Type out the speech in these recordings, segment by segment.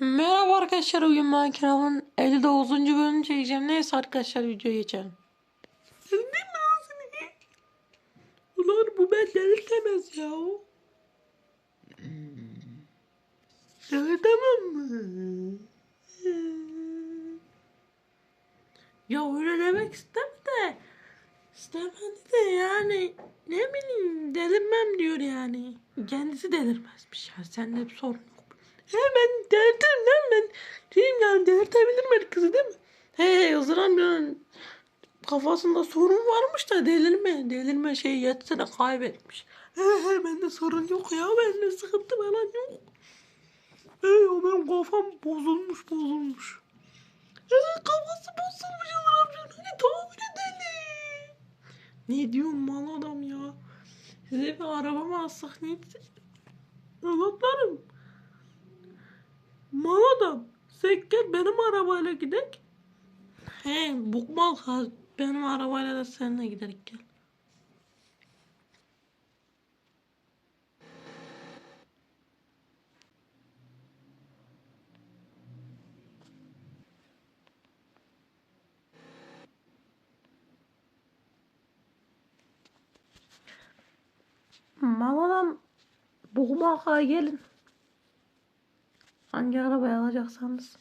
Merhaba arkadaşlar bugün Minecraft'ın 59. bölümünü çekeceğim. Neyse arkadaşlar videoya geçelim. Sen değil mi seni? Ulan bu ben delirtemez ya. Delitemem mi? Ya öyle demek istemedi de. İstemedi de yani. Ne bileyim delirmem diyor yani. Kendisi delirmezmiş ya. Sende bir sorun yok. He ben delirtirim lan ben. Diyeyim yani delirtebilirim her kızı değil mi? He Hızıran bir kafasında sorun varmış da delirme. Delirme şey yetsene kaybetmiş. He he bende sorun yok ya. Bende sıkıntı falan yok. He o benim kafam bozulmuş bozulmuş. He kafası bozulmuş Hızıran bir. Hani tamamıyla deli. Ne diyorsun mal adam ya? Size bir araba mı alsak ne? Evlatlarım. Mal adam. Sen benim arabayla gidek. He bukmal. Benim arabayla da seninle giderik gel. Mal adam ha gelin. Hangi arabayı alacaksanız.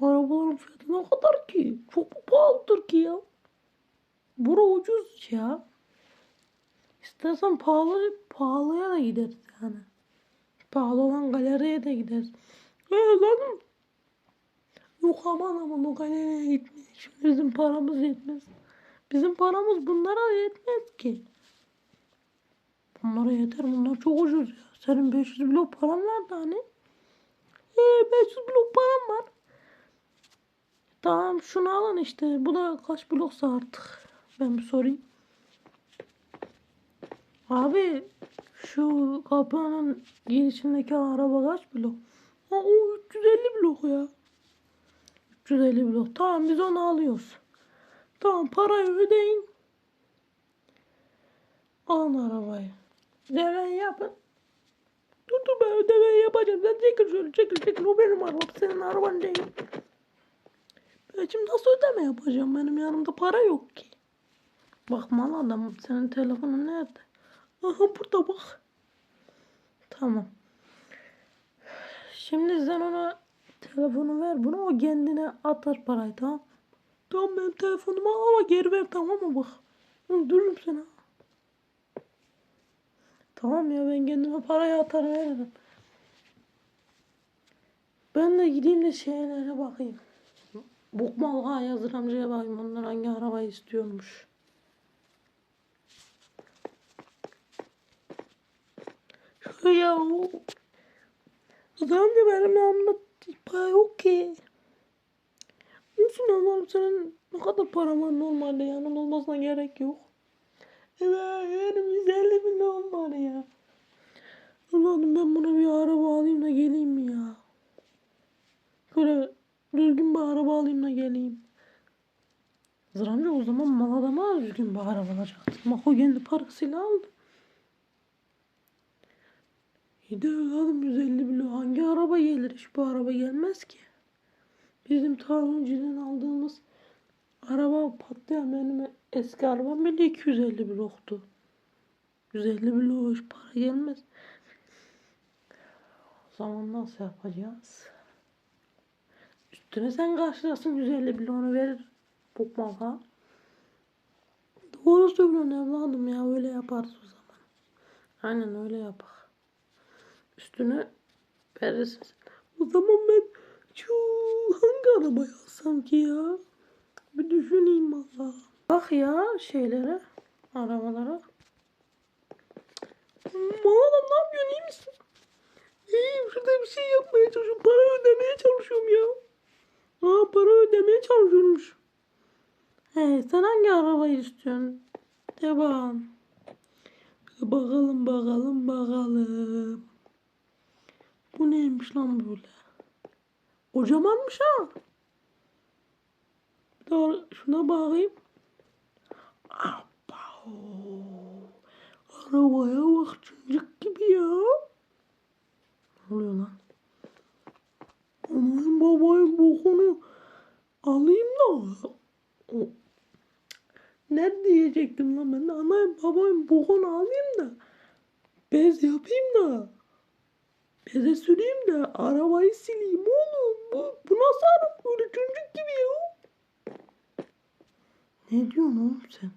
Arabaların fiyatı ne kadar ki? Çok pahalıdır ki ya. Bura ucuz ya. İstersen pahalı pahalıya da gideriz yani. Pahalı olan galeriye de gideriz. Ee lan. Yok aman aman o galeriye gitmeyiz. Bizim paramız yetmez. Bizim paramız bunlara yetmez ki. Bunlara yeter. Bunlar çok ucuz ya. Senin 500 blok paran var da hani. Ee 500 blok param var. Tamam şunu alın işte. Bu da kaç bloksa artık. Ben bir sorayım. Abi şu kapının girişindeki araba kaç blok? Ha, o 350 blok ya. 350 blok. Tamam biz onu alıyoruz. Tamam parayı ödeyin. Alın arabayı. Ödemeyi yapın. Dur dur ben ödemeyi yapacağım. Sen çekil şöyle çekil çekil. O benim arabam. Senin araban değil. Ben şimdi nasıl ödeme yapacağım? Benim yanımda para yok ki. Bak mal adam. Senin telefonun nerede? Aha burada bak. Tamam. Şimdi sen ona telefonu ver bunu o kendine atar parayı tamam. Tamam benim telefonumu al ama geri ver tamam mı bak. Dururum sana. Tamam ya ben kendime parayı atar veririm. Ben de gideyim de şeylere bakayım. Bukmal ha yazır amcaya bakayım onlar hangi arabayı istiyormuş. Ya Adam da benim yanımda para yok ki. Olsun Allah'ım senin ne kadar paran var normalde yanım olmasına gerek yok. Evet benim 150 milyon var ya. Allah'ım ben buna bir araba alayım da geleyim mi ya? Böyle düzgün bir araba alayım da geleyim. Zıramcı o zaman mal adama düzgün bir araba alacaktı. Bak o kendi parasıyla aldı. İyi de evladım 150 bilo hangi araba gelir? Hiç bu araba gelmez ki. Bizim tamirciden aldığımız araba patlayan benim eski arabam bile 250 bloktu. 150 bilo hiç para gelmez. O zaman nasıl yapacağız? Üstüne sen karşılasın 150 bloğunu verir. Bukmaka. Doğru söylüyorsun evladım ya öyle yaparız o zaman. Aynen öyle yapak üstüne verirsiniz. O zaman ben şu hangi arabayı alsam ki ya? Bir düşüneyim valla. Bak ya şeylere, arabalara. Oğlum ne yapıyorsun iyi misin? İyiyim şurada bir şey yapmaya çalışıyorum. Para ödemeye çalışıyorum ya. Aa para ödemeye çalışıyormuş. He sen hangi arabayı istiyorsun? De bakalım. Bakalım bakalım bakalım. Bu neymiş lan böyle? Kocamanmış ha. Bir daha şuna bakayım. Abba. Arabaya bak çocuk gibi ya. Ne oluyor lan? Aman babayın bokunu alayım da. Ne diyecektim lan ben de anayım babayın bokunu alayım da. Bez yapayım da. Beze süreyim de arabayı sileyim oğlum. Bu, bu nasıl araba böyle çocuk gibi ya. Ne diyorsun oğlum sen?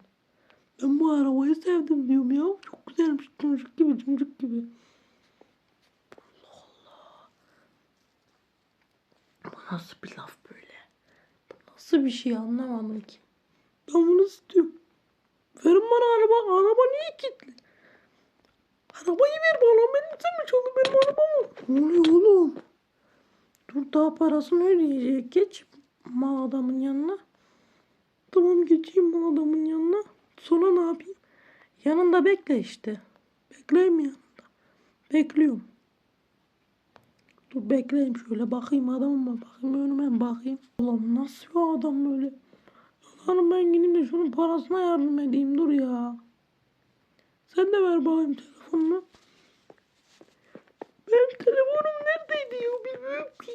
Ben bu arabayı sevdim diyorum ya. Çok güzelmiş çocuk gibi çocuk gibi. Bu nasıl bir laf böyle? Bu nasıl bir şey anlamadım ki. Ben bunu istiyorum. Verin bana araba. Araba niye kilitli? Arabayı ver bana. Benim sen mi çaldın benim arabamı? Ne oluyor oğlum? Dur daha parasını ödeyecek. Geç mal adamın yanına. Tamam geçeyim mal adamın yanına. Sonra ne yapayım? Yanında bekle işte. Bekleyeyim yanında. Bekliyorum. Dur bekleyeyim şöyle bakayım adamıma bakayım önüme bakayım. Ulan nasıl bir adam böyle? Lan ben gideyim de şunun parasına yardım edeyim dur ya. Sen de ver bakayım telefonunu. Benim telefonum neredeydi ya bilmiyorum ki.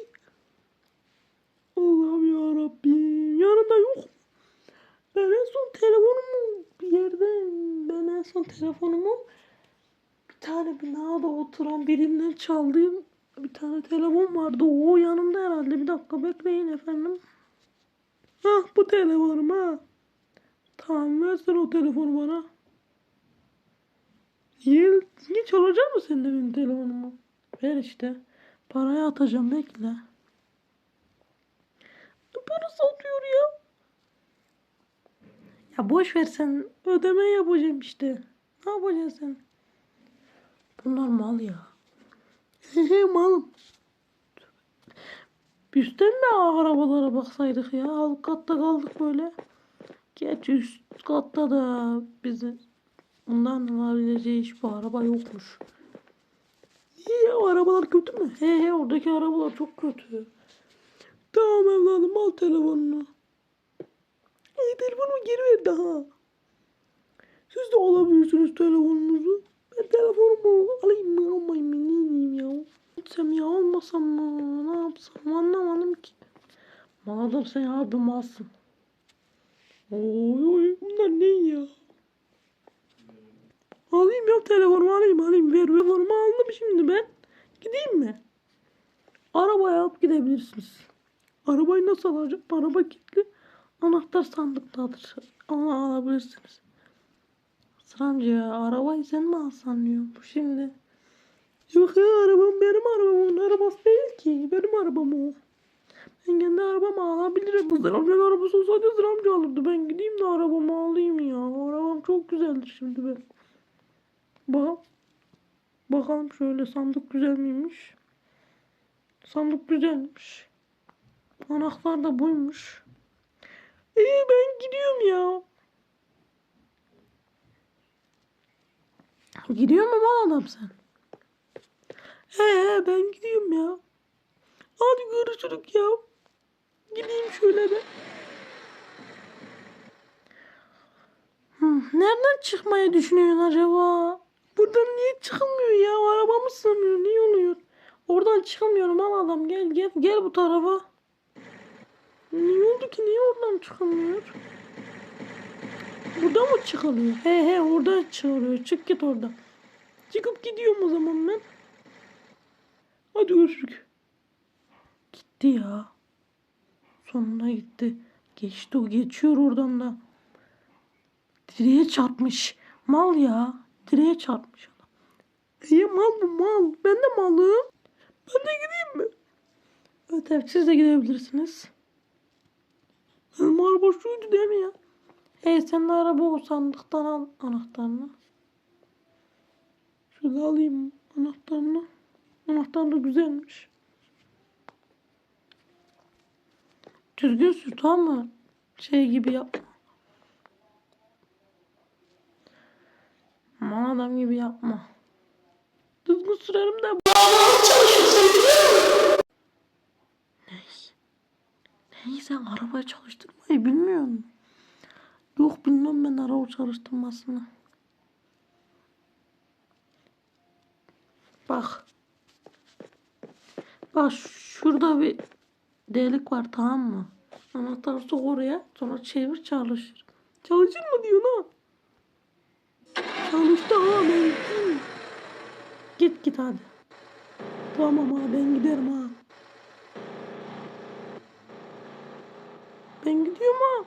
Allah'ım ya Rabbim yanında yok. mu? Ben en son telefonumu bir yerde ben en son telefonumu bir tane binada oturan birinden çaldığım bir tane telefon vardı. O yanımda herhalde. Bir dakika bekleyin efendim. Hah bu telefonum ha. Tamam versen o telefonu bana. Niye, niye çalacak mı sen de benim telefonumu? Ver işte. Parayı atacağım bekle. Ne parası atıyor ya? Ya boş ver sen ödeme yapacağım işte. Ne yapacaksın sen? Bunlar mal ya. Hehe malım. Üstten de arabalara baksaydık ya. Alt katta kaldık böyle. Gerçi üst katta da bizi bundan alabileceği hiçbir araba yokmuş. İyi ya arabalar kötü mü? He he oradaki arabalar çok kötü. Tamam evladım al telefonunu. İyi telefonumu geri ver daha. Siz de alabilirsiniz telefonunuzu. Ben telefonumu alayım mı almayayım mı ne diyeyim ya. Gitsem ya almasam mı ne yapsam anlamadım ki. Madem sen harbi malsın. Oy oy bunlar ne ya? Alayım ya telefonumu alayım alayım ver telefonumu aldım şimdi ben. Gideyim mi? Arabaya alıp gidebilirsiniz. Arabayı nasıl alacağım? Araba kilitli. Anahtar sandıktadır. Onu alabilirsiniz. Sırancı ya arabayı sen mi alsan diyorum şimdi. Yok ya arabam benim arabam. Onun arabası değil ki. Benim arabam o. Ben kendi arabamı alabilirim. Hızır amcanın arabası olsaydı Hızır amca alırdı. Ben gideyim de arabamı alayım ya. Arabam çok güzeldir şimdi ben. Bak. Bakalım şöyle sandık güzel miymiş? Sandık güzelmiş. Anahtar da buymuş. İyi ben gidiyorum ya. Gidiyor mu mal adam sen? He ben gidiyorum ya. Hadi görüşürük ya. Gideyim şöyle de. Hmm, nereden çıkmayı düşünüyorsun acaba? Buradan niye çıkılmıyor ya? Arabamı sığmıyor. Niye oluyor? Oradan çıkamıyorum al adam gel gel gel bu tarafa. Niye oldu ki? Niye oradan çıkamıyor? Burada mı çıkılıyor? He he orada çıkılıyor. Çık git oradan. Çıkıp gidiyorum o zaman ben. Hadi görüşürüz. Gitti ya. Sonunda gitti. Geçti o geçiyor oradan da. Direğe çarpmış. Mal ya. Direğe çarpmış adam. İyi mal bu mal. Ben de malım. Ben de gideyim mi? Evet evet siz de gidebilirsiniz. Benim araba şuydu değil mi ya? Hey sen de araba o sandıktan al anahtarını. Şöyle alayım anahtarını. Anahtar da güzelmiş. Düzgün sür tamam mı? Şey gibi yapma. Hmm. Aman adam gibi yapma. Düzgün sürerim de Neyse. Neyse sen arabayı çalıştırmayı bilmiyor musun? Yok bilmem ben araba çalıştırmasını. Bak. Bak şurada bir delik var tamam mı? Anahtarı sok oraya sonra çevir çalışır. Çalışır mı diyor ha? Çalıştı ha ben. Git git hadi. Tamam ha ben giderim ha. Ben gidiyorum ha.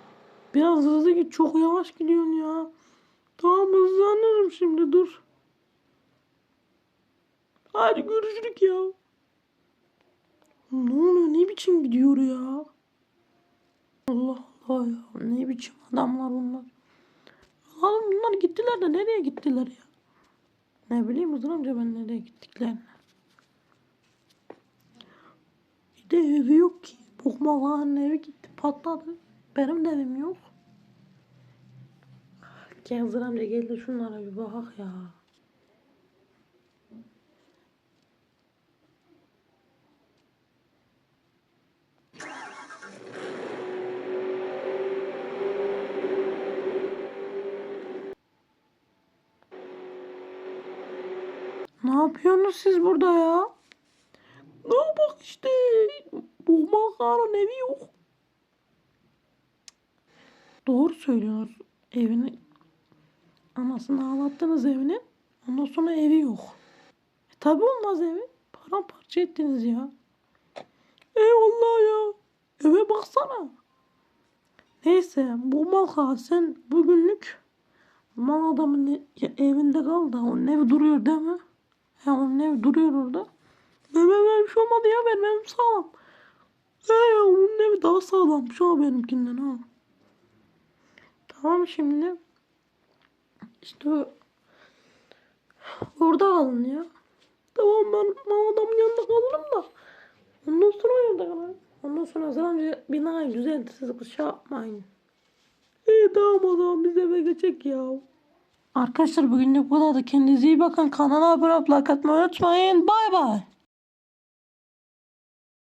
Biraz hızlı git çok yavaş gidiyorsun ya. Tamam hızlanırım şimdi dur. Hadi görüşürük ya. Ne oluyor ne biçim gidiyor ya? Allah Allah ya ne biçim adamlar bunlar. Oğlum bunlar gittiler de nereye gittiler ya? Ne bileyim Hızır amca ben nereye gittiklerini. Bir de evi yok ki. Bokmalağın evi gitti patladı. Benim de evim yok. Gel Hızır amca gel şunlara bir bak ya. Ne yapıyorsunuz siz burada ya? Ne bak işte. Boğmak ağrın evi yok. Doğru söylüyorsunuz. Evini anasını ağlattınız evini. Ondan sonra evi yok. E tabi olmaz evi. Paramparça ettiniz ya. Eyvallah ya. Eve baksana. Neyse bu malka sen bugünlük mal adamın evinde kal da onun evi duruyor değil mi? He onun evi duruyor orada. Benim evim bir şey olmadı ya benim evim sağlam. He ya onun evi daha sağlammış ha benimkinden ha. Tamam şimdi. İşte orada kalın ya. Tamam ben mal adamın yanında kalırım da. Ondan sonra orada kalırım. Ondan sonra Hasan amca binayı düzeltti siz şey yapmayın. İyi tamam o zaman biz eve geçecek ya. Arkadaşlar bugünlük bu kadar da kendinize iyi bakın. Kanala abone olup unutmayın. Bay bay.